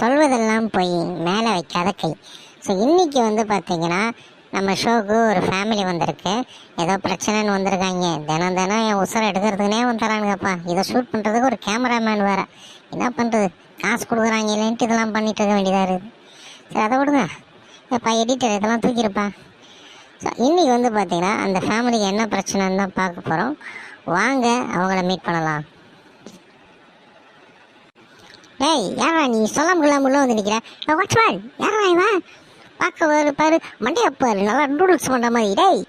சொல்வதெல்லாம் போய் மேலே வைக்காத கை. ஸோ இன்றைக்கி வந்து பார்த்தீங்கன்னா நம்ம ஷோக்கு ஒரு ஃபேமிலி வந்திருக்கு. ஏதோ பிரச்சனைன்னு வந்திருக்காங்க. தினம் தினம் என் உசுரை எடுக்கிறதுக்குனே வந்துறானுங்கப்பா. இதை ஷூட் பண்ணுறதுக்கு ஒரு கேமராமேன் வேறு. என்ன பண்ணுறது காசு கொடுக்குறாங்க இல்லைன்ட்டு இதெல்லாம் பண்ணிட்டு இருக்க வேண்டியதாக இருக்குது சரி அதை விடுங்க. இப்போ எடிட்டர் இதெல்லாம் தூக்கியிருப்பா ஸோ இன்றைக்கி வந்து பார்த்திங்கன்னா அந்த ஃபேமிலிக்கு என்ன பிரச்சனைன்னு தான் பார்க்க போகிறோம் வாங்க அவங்கள மீட் பண்ணலாம். டேய் யாரா நீ சொல்லாம கொள்ளாம உள்ள வந்து நிற்கிற வாட்ச்மேன் யாரா இவன்? பார்க்க வரு பாரு. மண்டைய பாரு. நல்லா நூடுல்ஸ் பண்ணுற மாதிரி டேய்.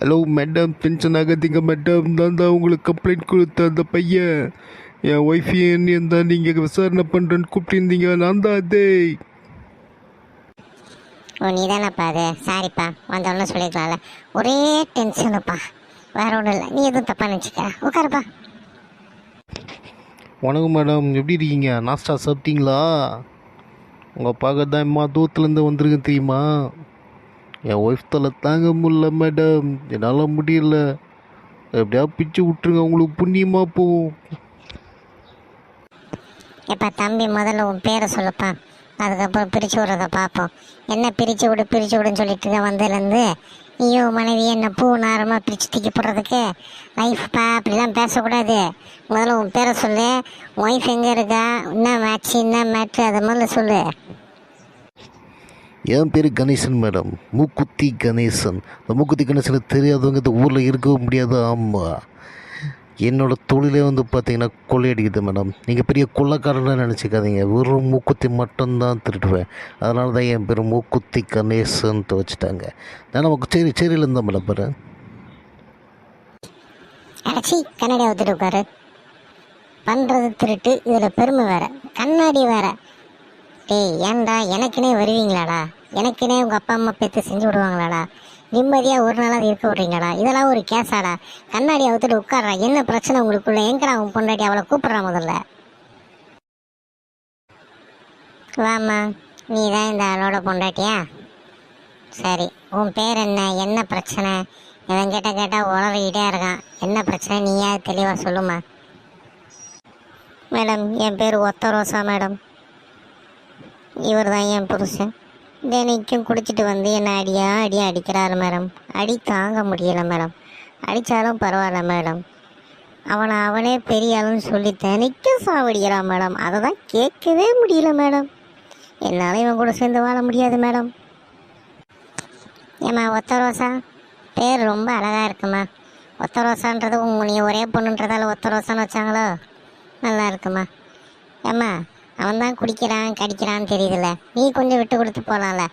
ஹலோ மேடம் டென்ஷன் ஆகாதீங்க மேடம் நான் தான் உங்களுக்கு கம்ப்ளைண்ட் கொடுத்த அந்த பையன். என் ஒய்ஃப் என்ன தான் நீங்கள் விசாரணை பண்ணுறேன்னு கூப்பிட்டுருந்தீங்க. நான் தான் அதே. ஓ நீ தானேப்பா அது சாரிப்பா வந்தவொடனே சொல்லிக்கலாம்ல ஒரே டென்ஷனுப்பா வேற ஒன்றும் இல்லை. நீ எதுவும் தப்பாக நினச்சிக்க உட்காருப்பா. வணக்கம் மேடம். எப்படி இருக்கீங்க? நாஸ்டா சாப்பிட்டீங்களா? உங்கள் அப்பாவுக்கு தான் அம்மா தூரத்துலேருந்து வந்திருக்கேன் தெரியுமா? என் ஒய்ஃப் தலை தாங்க முடியல மேடம். என்னால் முடியல. எப்படியா பிச்சு விட்ருங்க உங்களுக்கு புண்ணியமாக போவோம் எப்பா தம்பி முதல்ல உன் பேரை சொல்லுப்பா. அதுக்கப்புறம் பிரித்து விட்றத பார்ப்போம். என்ன பிரித்து விடு பிரித்து விடுன்னு சொல்லிட்டு இருக்க வந்ததுலேருந்து நீயோ மனைவி என்ன பூ நாரமாக பிரித்து தூக்கி போடுறதுக்கு? லைஃப்பா அப்படிலாம் பேசக்கூடாது. முதல்ல உன் பேரை சொல்லு. ஒய்ஃப் எங்கே இருக்கா? என்ன மேட்ச் என்ன மேட்ரு அதை முதல்ல சொல்லு. என் பேர் கணேசன் மேடம். மூக்குத்தி கணேசன். இந்த மூக்குத்தி கணேசனுக்கு தெரியாதவங்க இந்த ஊரில் இருக்கவும் முடியாது ஆமாம் என்னோட தொழிலே வந்து பார்த்தீங்கன்னா கொள்ளையடிக்குது மேடம். நீங்கள் பெரிய கொள்ளைக்காரன்னு நினச்சிக்காதீங்க. வெறும் மூக்குத்தி மட்டும்தான் திருடுவேன். அதனால தான் என் பேர் மூக்குத்தி கணேசன்ட்டு வச்சுட்டாங்க நான் நமக்கு சரி சரியில் இருந்தால் மேடம் பாரு. அடைச்சி கண்ணாடி ஊற்றிட்டு உட்காரு. பண்ணுறது திருட்டு இதில் பெருமை வேற. கண்ணாடி வேற. டேய் ஏன்டா எனக்குனே வருவீங்களாடா? எனக்குனே உங்கள் அப்பா அம்மா பேத்து செஞ்சு விடுவாங்களாடா? நிம்மதியாக ஒரு நாளாக இருக்க விட்றீங்கடா. இதெல்லாம் ஒரு கேஸாடா கண்ணாடி அவுத்துட்டு உட்காடுறா என்ன பிரச்சனை உங்களுக்குள்ள? எங்கடா உன் பொண்டாட்டி அவளை கூப்பிட்றா முதல்ல? வாம்மா. நீ தான் இந்த ஆளோட பொண்டாட்டியா? சரி. உன் பேர் என்ன? என்ன பிரச்சனை? இவன் கேட்ட கேட்டால் உளறிக்கிட்டே இருக்கான். என்ன பிரச்சனை? நீயா தெளிவாக சொல்லுமா மேடம் என் பேர் ஒத்த ரோசா மேடம். இவர் தான் என் புருஷன். தினைக்கும் குடிச்சிட்டு வந்து என்னை அடியா? அடியா அடிக்கிறாரு மேடம். அடி தாங்க முடியல மேடம். அடித்தாலும் பரவாயில்ல மேடம். அவனை அவனே பெரிய ஆளுன்னு சொல்லி தினைக்கும் சாவடிக்கிறான் மேடம். அதை தான் கேட்கவே முடியல மேடம். என்னால் இவன் கூட சேர்ந்து வாழ முடியாது மேடம். ஏம்மா ஒத்த ரோசா? பேர் ரொம்ப அழகாக இருக்குமா? ஒத்த ரோசான்றது உங்க நீ ஒரே பொண்ணுன்றதால ஒத்த ரோசான்னு வச்சாங்களோ? நல்லா இருக்குமா? ஏம்மா அவன் தான் குடிக்கிறான் கடிக்கிறான்னு தெரியுதுல்ல. நீ கொஞ்சம் விட்டு கொடுத்து போகலாம்ல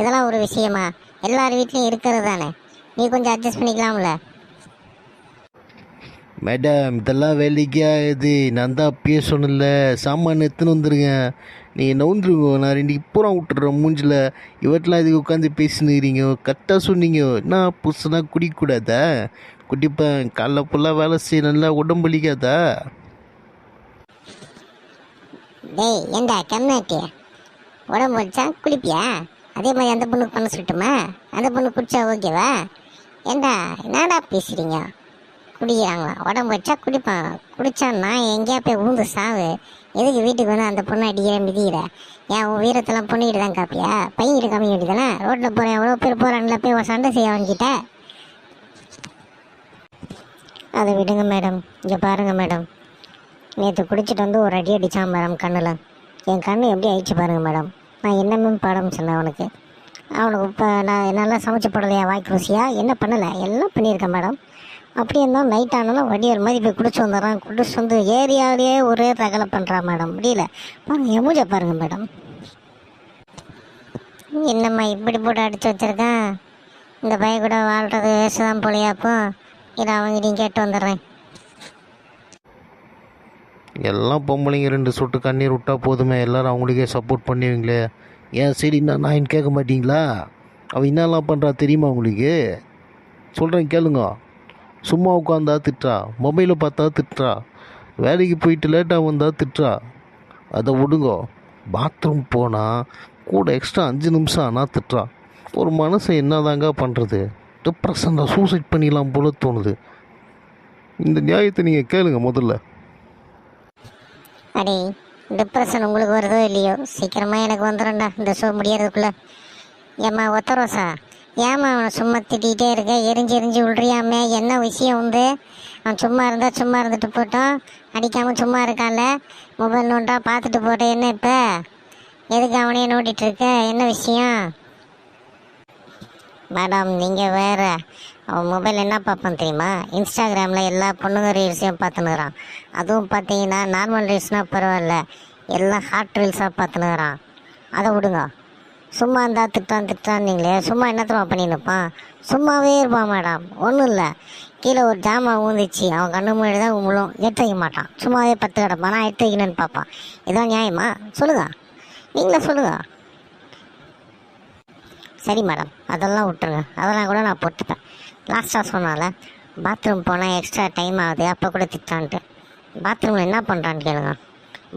இதெல்லாம் ஒரு விஷயமா? எல்லார் வீட்லேயும் இருக்கிறது தானே? நீ கொஞ்சம் அட்ஜஸ்ட் பண்ணிக்கலாம்ல. மேடம் இதெல்லாம் வேலைக்கா இது நான் தான் அப்பயே சொன்னல சாமான் எடுத்துன்னு வந்துருங்க. நீங்கள் நவுந்துருங்க நான் ரெண்டு பூரா விட்டுறேன் மூஞ்சில். இவட்டெலாம் இதுக்கு உட்காந்து பேசினுக்கிறீங்க? கரெக்டாக சொன்னீங்க. என்ன புதுசுனா குடிக்கக்கூடாதா குடிப்பேன். காலைல ஃபுல்லாக வேலை செய்ய நல்லா உடம்பு வலிக்காதா? டேய் ஏண்டா கம்னாட்டி உடம்பு வச்சா குளிப்பியா? அதே மாதிரி அந்த பொண்ணுக்கு பண்ண சொல்லட்டுமா? அந்த பொண்ணு குடிச்சா ஓகேவா? ஏண்டா என்னடா பேசுறீங்க? குடிக்கிறாங்களா? உடம்பு வச்சா குடிப்பான் குடிச்சா நான் எங்கேயா போய் ஊந்து சாவு? எதுக்கு வீட்டுக்கு வந்து அந்த பொண்ணை அடிக்கிற மிதிக்கிற? ஏன் உன் வீரத்தெல்லாம் பொண்ணுக்கிட்டு தான் காப்பியா? பையன்கிட்ட காமிக்க வேண்டியதானே ரோட்டில் போகிறேன் எவ்வளோ பேர் போகிறான்ல போய் சண்டை செய்ய அவன்கிட்ட? அதை விடுங்க மேடம். இங்கே பாருங்கள் மேடம். நேற்று குடிச்சிட்டு வந்து ஒரு அடி அடித்தான் மேடம் கண்ணில். என் கண் எப்படி ஆயிடுச்சு பாருங்கள் மேடம். நான் என்ன மேம் பாடம் சொன்னேன் அவனுக்கு? அவனுக்கு இப்போ நான் நல்லா சமைச்சு போடலையா? வாய்க்கு ருசியாக என்ன பண்ணலை? எல்லாம் பண்ணியிருக்கேன் மேடம். அப்படி இருந்தால் நைட் ஆனாலும் வடிவேல் மாதிரி போய் குடிச்சு வந்துடுறான். குடிச்சு வந்து ஏரியாவிலேயே ஒரே ரகலை பண்ணுறான் மேடம். முடியல. பாருங்கள் என் பாருங்கள் மேடம். என்னம்மா இப்படி போட்டு அடித்து வச்சுருக்கேன்? இந்த பைய கூட வாழ்கிறது வேஸ்ட் தான் போலையாப்போ இல்லை அவங்ககிட்டையும் கேட்டு வந்துடுறேன். எல்லாம் பொம்பளைங்க ரெண்டு சொட்டு கண்ணீர் விட்டால் போதுமே. எல்லோரும் அவங்களுக்கே சப்போர்ட் பண்ணுவீங்களே. ஏன் சரி நான் நான் கேட்க மாட்டிங்களா? அவள் என்னெல்லாம் பண்ணுறா தெரியுமா உங்களுக்கு? சொல்கிறேன் கேளுங்க. சும்மா உட்காந்தா திட்டுறா. மொபைலை பார்த்தா திட்டுறா. வேலைக்கு போயிட்டு லேட்டாக வந்தால் திட்டுறா. அதை விடுங்கோ. பாத்ரூம் போனால் கூட எக்ஸ்ட்ரா அஞ்சு நிமிஷம் ஆனால் திட்டுறா. ஒரு மனுஷன் என்னதாங்க பண்ணுறது டிப்ரெஷனில் சூசைட் பண்ணிடலாம் போல தோணுது. இந்த நியாயத்தை நீங்கள் கேளுங்க முதல்ல. அடே டிப்ரெஷன் உங்களுக்கு வருதோ இல்லையோ? சீக்கிரமாக எனக்கு வந்துடும்டா இந்த ஷோ முடியறதுக்குள்ள. ஏம்மா ஒத்த ரோசா? ஏம்மா அவனை சும்மா திட்டிகிட்டே இருக்க? எரிஞ்சு எரிஞ்சு விழுறியாமே என்ன விஷயம் உண்டு? அவன் சும்மா இருந்தால் சும்மா இருந்துட்டு போட்டோம் அடிக்காமல் சும்மா இருக்கான்ல. மொபைல் நோண்டா பார்த்துட்டு போட்டேன் என்ன இப்போ? எதுக்கு அவனையே நோண்டிட்டு இருக்க? என்ன விஷயம்? மேடம் நீங்கள் வேறு. அவன் மொபைல் என்ன பார்ப்பான் தெரியுமா? இன்ஸ்டாகிராமில் எல்லா பொண்ணுங்க ரீல்ஸையும் பார்த்துனுக்குறான் அதுவும் பார்த்தீங்கன்னா நார்மல் ரீல்ஸ்னால் பரவாயில்ல. எல்லாம் ஹாட் ரீல்ஸாக பார்த்துனுக்குறான் அதை விடுங்க. சும்மா இருந்தால் திட்டான் திட்டான்னீங்களே சும்மா என்னத்தமா பண்ணி நிற்பான் சும்மாவே இருப்பான் மேடம். ஒன்றும் இல்லை. கீழே ஒரு ஜாமான் ஊந்துச்சு. அவன் கண்ணு முன்னாடி தான் உங்களும் எடுத்து வைக்க மாட்டான். சும்மாவே பத்து கிடப்பான் நான் எடுத்து வைக்கணும்னு பார்ப்பான். இதான் நியாயமா? சொல்லுங்க. நீங்களே சொல்லுங்க. சரி மேடம். அதெல்லாம் விட்டுருங்க. அதெல்லாம் கூட நான் போட்டுப்பேன். லாஸ்ட்டாக சொன்னால பாத்ரூம் போனால் எக்ஸ்ட்ரா டைம் ஆகுது அப்போ கூட திட்டான்ட்டு. பாத்ரூமில் என்ன பண்ணுறான்னு கேளுங்க.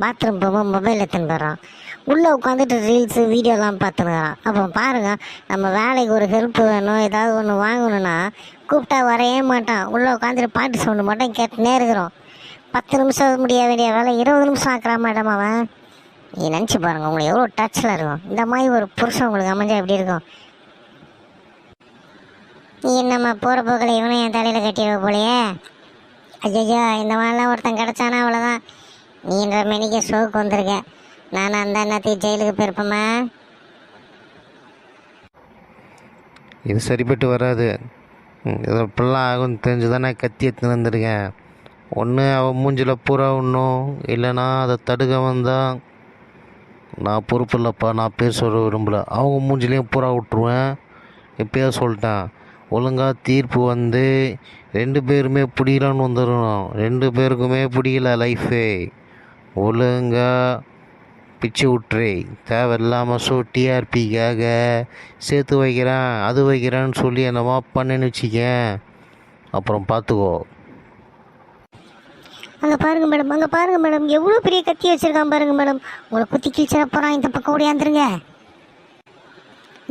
பாத்ரூம் போகும்போது மொபைல் எடுத்துன்னு போகிறான் உள்ளே உட்காந்துட்டு ரீல்ஸு வீடியோலாம் பார்த்துனுறான் அப்போ பாருங்கள் நம்ம வேலைக்கு ஒரு ஹெல்ப் வேணும் ஏதாவது ஒன்று வாங்கணும்னா கூப்பிட்டா வரவே மாட்டான். உள்ளே உட்காந்துட்டு பாட்டு சவுண்டு மட்டும் கேட்டுனே இருக்கிறோம். பத்து நிமிஷம் முடிய வேண்டிய வேலை இருபது நிமிஷம் ஆக்குறான் மேடம் அவன். நீ நினச்சி பாருங்கள் உங்களுக்கு எவ்வளோ டச்சில் இருக்கும். இந்த மாதிரி ஒரு புருஷன் உங்களுக்கு அமைஞ்சால் எப்படி இருக்கும்? நம்ம போகிற போக்கில் இவனும் என் தலையில் கட்டிடுவ போலையே? ஐயோ இந்த மாதிரிலாம் ஒருத்தன் கிடச்சானா அவ்வளோதான் நீன்ற மெனிக்க ஷோக்கு வந்திருக்க. நான் அந்த அண்ணாத்துக்கு ஜெயிலுக்கு போயிருப்பேம்மா. இது சரிப்பட்டு வராது. இது இப்படிலாம் ஆகும்னு தெரிஞ்சு தானே கத்தி எடுத்துன்னு வந்திருக்கேன். ஒன்று அவன் மூஞ்சில் பூரா விடணும் இல்லைன்னா அதை தடுக்க வந்தால் நான் பொறுப்பு இல்லைப்பா நான் பேர் சொல்ல விரும்பல. அவங்க மூஞ்சிலையும் பூரா விட்ருவேன் இப்போயே சொல்லிட்டேன். ஒழுங்காக தீர்ப்பு வந்து ரெண்டு பேருமே பிடிக்கலான்னு வந்துடணும் ரெண்டு பேருக்குமே பிடிக்கல லைஃபே ஒழுங்காக பிச்சு விட்ரு தேவையில்லாமல் ஸோ டிஆர்பிக்காக சேர்த்து வைக்கிறேன் அது வைக்கிறேன்னு சொல்லி என்னவா பண்ணுன்னு வச்சுக்கேன். அப்புறம் பார்த்துக்கோ. அங்கே பாருங்கள் மேடம் அங்கே பாருங்கள் மேடம். எவ்வளோ பெரிய கத்தி வச்சுருக்கான் பாருங்கள் மேடம். உங்களை குத்தி கிழிச்சிட போகிறான் இந்த பக்கம் ஓடியாந்துருங்க.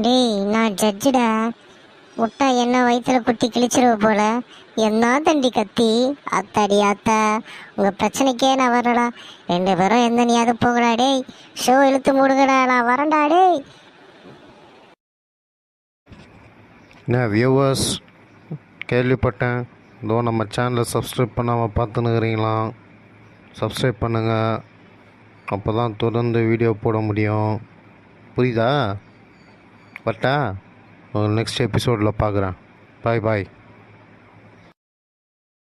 டேய் நான் ஜட்ஜுடா முட்டா என்ன வயிற்றுல குத்தி கிழிச்சிருவ போல? என்ன தண்டி கத்தி? அத்தாடி அத்தா உங்கள் பிரச்சனைக்கே நான் வரடா ரெண்டு பேரும் எந்த நீயாவது போகடா டேய்? ஷோ இழுத்து மூடுங்கடா நான் வரேன்டா டேய். என்ன வியூவர்ஸ் கேள்விப்பட்டேன். இதோ நம்ம சேனலை சப்ஸ்கிரைப் பண்ணாமல் பார்த்துன்னுக்கிறீங்களாம் சப்ஸ்கிரைப் பண்ணுங்கள் அப்போ தான் தொடர்ந்து வீடியோ போட முடியும். புரியுதா? பட்டா? நெக்ஸ்ட் எபிசோடில் பார்க்குறேன். பாய் பாய்